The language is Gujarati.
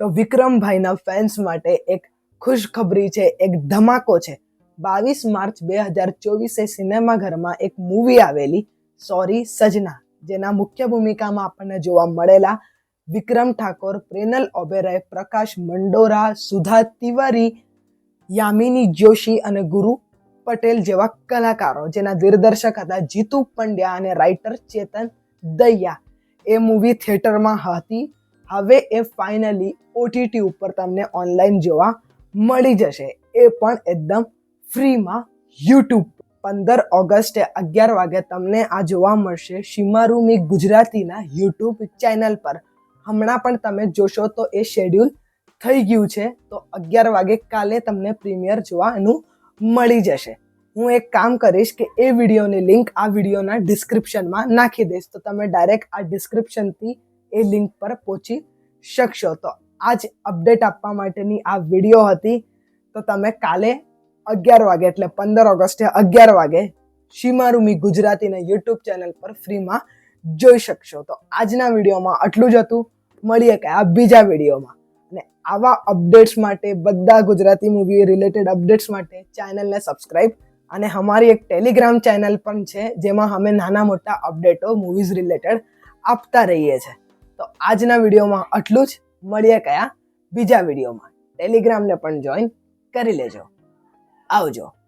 તો વિક્રમભાઈના ફેન્સ માટે એક ખુશખબરી છે, એક ધમાકો છે. બાવીસ માર્ચ બે હજાર ચોવીસે સિનેમાઘરમાં એક મૂવી આવેલી સોરી સજના, જેના મુખ્ય ભૂમિકામાં આપણને જોવા મળેલા વિક્રમ ઠાકોર, પ્રેનલ ઓબેરાય, પ્રકાશ મંડોરા, સુધા તિવારી, યામિની જોશી અને ગુરુ પટેલ જેવા કલાકારો, જેના દિગ્દર્શક હતા જીતુ પંડ્યા અને રાઇટર ચેતન દૈયા. એ મૂવી થિયેટરમાં હતી. હવે એ ફાઇનલી ઓટીટી ઉપર તમને ઓનલાઈન જોવા મળી જશે. એ પણ એકદમ ફ્રીમાં યુટ્યુબ. પંદર ઓગસ્ટે અગિયાર વાગે તમને આ જોવા મળશે શિમારૂમી ગુજરાતીના યુટ્યુબ ચેનલ પર. હમણાં પણ તમે જોશો તો એ શેડ્યુલ થઈ ગયું છે. તો અગિયાર વાગે કાલે તમને પ્રીમિયર જોવાનું મળી જશે. હું એક કામ કરીશ કે એ વિડીયોની લિંક આ વિડીયોના ડિસ્ક્રિપ્શનમાં નાખી દઈશ. તો તમે ડાયરેક્ટ આ ડિસ્ક્રિપ્શનથી એ લિંક પર પહોંચી શકશો. તો આ જ અપડેટ આપવા માટેની આ વીડિયો હતી. તો તમે કાલે અગિયાર વાગે, એટલે પંદર ઓગસ્ટે અગિયાર વાગે શિમારૂમી ગુજરાતીના યુટ્યુબ ચેનલ પર ફ્રીમાં જોઈ શકશો. તો આજના વિડીયોમાં આટલું જ હતું. મળીએ કે આ બીજા વિડીયોમાં અને આવા અપડેટ્સ માટે, બધા ગુજરાતી મૂવી રિલેટેડ અપડેટ્સ માટે ચેનલને સબસ્ક્રાઈબ અને અમારી એક ટેલિગ્રામ ચેનલ પણ છે, જેમાં અમે નાના મોટા અપડેટો મૂવીઝ રિલેટેડ આપતા રહીએ છીએ. તો આજના વિડીયોમાં આટલું જ. મળીએ કયા બીજા વિડીયોમાં. ટેલિગ્રામને પણ જોઈન કરી લેજો. આવજો.